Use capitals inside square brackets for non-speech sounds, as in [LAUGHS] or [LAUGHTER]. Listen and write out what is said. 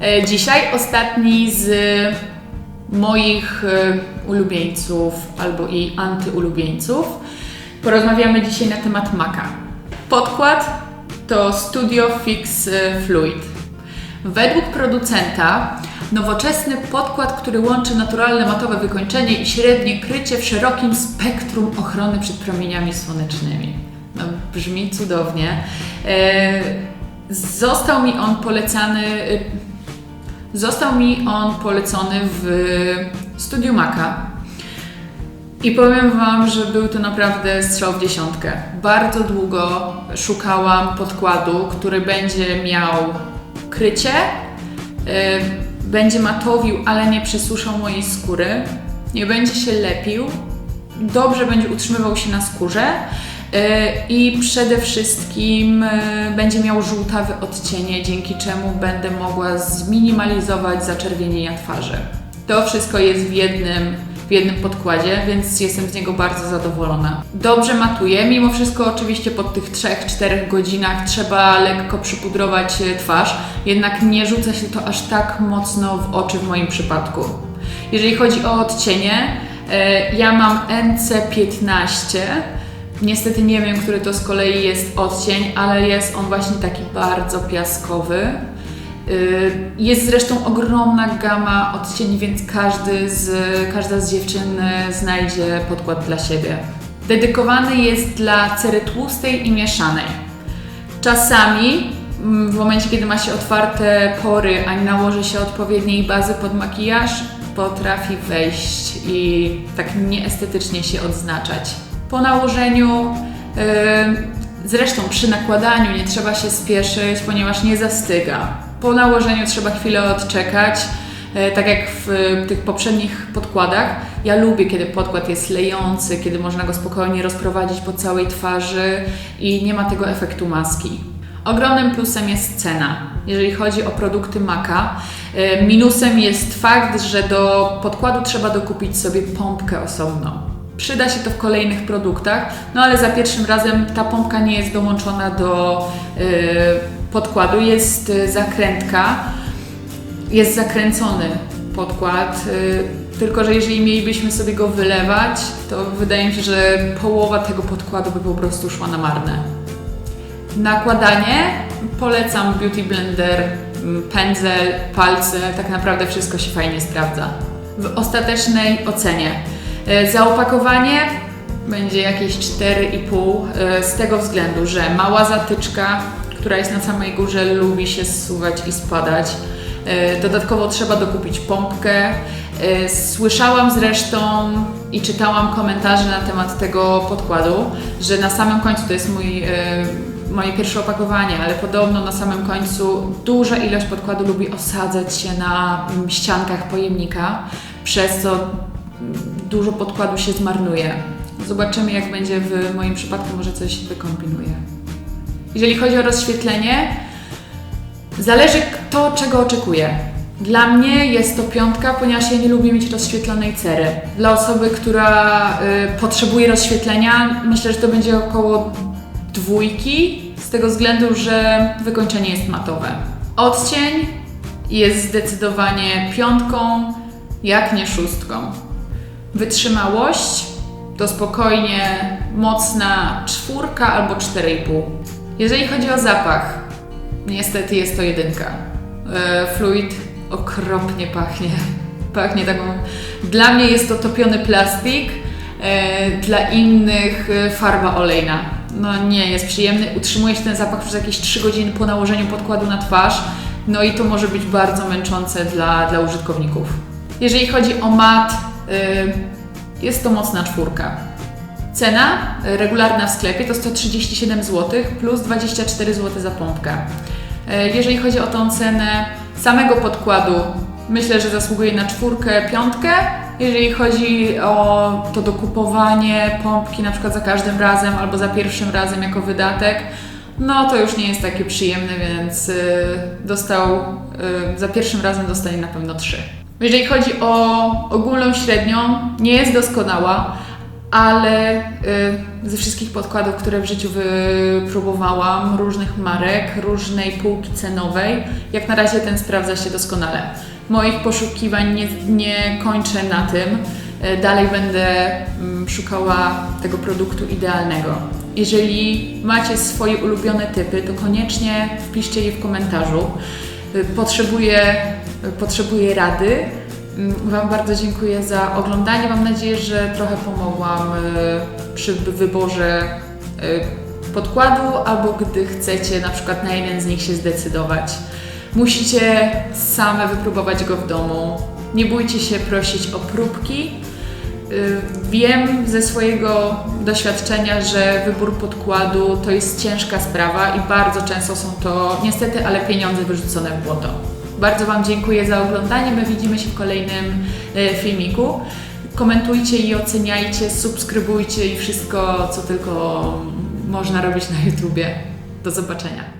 E, Dzisiaj ostatni z moich e, ulubieńców albo i antyulubieńców. Porozmawiamy dzisiaj na temat Maca. Podkład to Studio Fix e, Fluid. Według producenta nowoczesny podkład, który łączy naturalne matowe wykończenie i średnie krycie w szerokim spektrum ochrony przed promieniami słonecznymi. No, brzmi cudownie. E, Został mi on polecany, e, został mi on polecony w studiu Maca. I powiem Wam, że był to naprawdę strzał w dziesiątkę. Bardzo długo szukałam podkładu, który będzie miał krycie, yy, będzie matowił, ale nie przesuszał mojej skóry, nie będzie się lepił, dobrze będzie utrzymywał się na skórze i przede wszystkim yy, będzie miał żółtawe odcienie, dzięki czemu będę mogła zminimalizować zaczerwienienia twarzy. To wszystko jest w jednym w jednym podkładzie, więc jestem z niego bardzo zadowolona. Dobrze matuje, mimo wszystko oczywiście po tych 3-4 godzinach trzeba lekko przypudrować e, twarz, jednak nie rzuca się to aż tak mocno w oczy w moim przypadku. Jeżeli chodzi o odcienie, e, ja mam NC15. Niestety nie wiem, który to z kolei jest odcień, ale jest on właśnie taki bardzo piaskowy. Y, Jest zresztą ogromna gama odcieni, więc każdy z, każda z dziewczyn znajdzie podkład dla siebie. Dedykowany jest dla cery tłustej i mieszanej. Czasami, mm, w momencie kiedy ma się otwarte pory, a nie nałoży się odpowiedniej bazy pod makijaż, potrafi wejść i tak nieestetycznie się odznaczać. Po nałożeniu y, Zresztą przy nakładaniu nie trzeba się spieszyć, ponieważ nie zastyga. Po nałożeniu trzeba chwilę odczekać. E, Tak jak w tych poprzednich podkładach, ja lubię, kiedy podkład jest lejący, kiedy można go spokojnie rozprowadzić po całej twarzy i nie ma tego efektu maski. Ogromnym plusem jest cena, jeżeli chodzi o produkty Maca. E, Minusem jest fakt, że do podkładu trzeba dokupić sobie pompkę osobną. Przyda się to w kolejnych produktach, no ale za pierwszym razem ta pompka nie jest dołączona do y, podkładu, jest y, zakrętka, jest zakręcony podkład, y, tylko że jeżeli mielibyśmy sobie go wylewać, to wydaje mi się, że połowa tego podkładu by po prostu szła na marne. Nakładanie. Polecam Beauty Blender, mm, pędzel, palce, tak naprawdę wszystko się fajnie sprawdza. W ostatecznej ocenie zaopakowanie będzie jakieś 4,5 e, z tego względu, że mała zatyczka, która jest na samej górze, lubi się zsuwać i spadać. E, Dodatkowo trzeba dokupić pompkę. E, Słyszałam zresztą i czytałam komentarze na temat tego podkładu, że na samym końcu to jest mój, e, moje pierwsze opakowanie, ale podobno na samym końcu duża ilość podkładu lubi osadzać się na ściankach pojemnika, przez co dużo podkładu się zmarnuje. Zobaczymy, jak będzie w moim przypadku, może coś wykombinuję. Jeżeli chodzi o rozświetlenie, Zależy kto czego oczekuje. Dla mnie jest to piątka, ponieważ ja nie lubię mieć rozświetlonej cery. Dla osoby, która y, potrzebuje rozświetlenia, myślę, że to będzie około dwójki, z tego względu, że wykończenie jest matowe. Odcień jest zdecydowanie piątką, jak nie szóstką. Wytrzymałość to spokojnie mocna czwórka albo 4,5. Jeżeli chodzi o zapach, Niestety jest to jedynka. E, Fluid okropnie pachnie. [LAUGHS] Pachnie taką. Dla mnie jest to topiony plastik, e, dla innych e, farba olejna. No nie jest przyjemny. Utrzymuje się ten zapach przez jakieś 3 godziny po nałożeniu podkładu na twarz. No i to może być bardzo męczące dla, dla użytkowników. Jeżeli chodzi o mat, jest to mocna czwórka. Cena y, regularna w sklepie to 137 zł plus 24 zł za pompkę. Y, Jeżeli chodzi o tą cenę samego podkładu, myślę, że zasługuje na czwórkę, piątkę. Jeżeli chodzi o to dokupowanie pompki na przykład za każdym razem albo za pierwszym razem jako wydatek, no to już nie jest takie przyjemne, więc y, dostał, y, za pierwszym razem dostanie na pewno trzy. Jeżeli chodzi o ogólną średnią, nie jest doskonała, ale y, ze wszystkich podkładów, które w życiu wypróbowałam, różnych marek, różnej półki cenowej, jak na razie ten sprawdza się doskonale. Moich poszukiwań nie, nie kończę na tym. Y, Dalej będę mm, szukała tego produktu idealnego. Jeżeli macie swoje ulubione typy, to koniecznie wpiszcie je w komentarzu. Y, Potrzebuję, y, rady. Mm, Wam bardzo dziękuję za oglądanie. Mam nadzieję, że trochę pomogłam y, przy wyborze podkładu, albo gdy chcecie na przykład na jeden z nich się zdecydować. Musicie same wypróbować go w domu. Nie bójcie się prosić o próbki. Y, Wiem ze swojego doświadczenia, że wybór podkładu to jest ciężka sprawa i bardzo często są to niestety, ale pieniądze wyrzucone w błoto. Bardzo Wam dziękuję za oglądanie. My widzimy się w kolejnym y, filmiku. Komentujcie i oceniajcie, subskrybujcie i wszystko, co tylko można robić na YouTubie. Do zobaczenia.